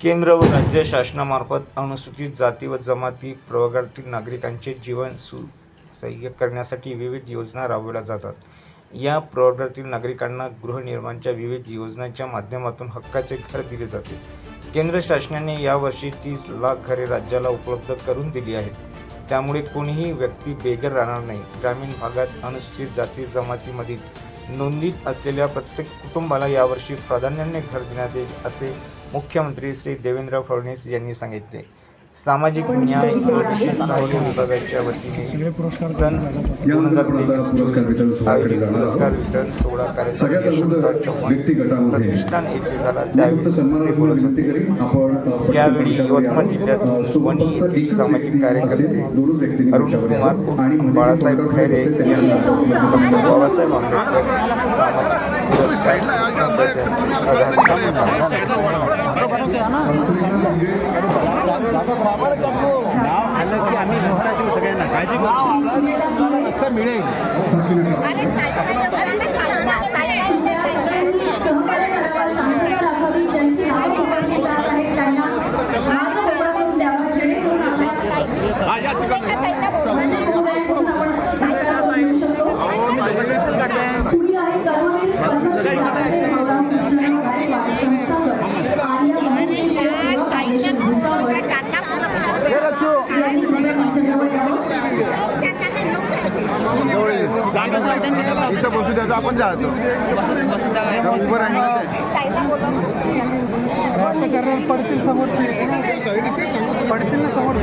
केंद्र व राज्य शासनामार्फत अनुसूचित जाती व जमाती प्रवर्गातील नागरिकांचे जीवन सुसह्य करण्यासाठी विविध योजना राबवल्या जातात. या प्रवर्गातील नागरिकांना गृहनिर्माणच्या विविध योजनांच्या माध्यमातून हक्काचे घर दिले जाते. केंद्र शासनाने यावर्षी तीस लाख घरे राज्याला उपलब्ध करून दिली आहेत. त्यामुळे कोणीही व्यक्ती बेघर राहणार नाही. ग्रामीण भागात अनुसूचित जाती जमातीमधील नोंदीत असलेल्या प्रत्येक कुटुंबाला यावर्षी प्राधान्याने घर देण्यात येईल असे मुख्यमंत्री श्री देवेंद्र फडणवीस यांनी सांगितले. सामाजिक न्याय विशेष सहाय्य विभागाच्या वतीने सन दोन हजार तेवीस आयोजित पुरस्कार वितरण सोहळा कार्यक्रम प्रतिष्ठान येथे झाला. त्यावेळी यावेळी यवतमाळ यावं. जिल्ह्यात वणी येथील सामाजिक कार्यकर्ते अरुण कुमार बाळासाहेब खैरे डॉक्टर बाबासाहेब आंबेडकर सामाजिक नाव आलं की आम्ही रस्ता देऊ सगळ्यांना काळजी करू रस्ता मिळेल अरे ताई ताई इथं बसू द्यायचं आपण जायचो उभं राहिलं पडतील समोर पडतील ना समोर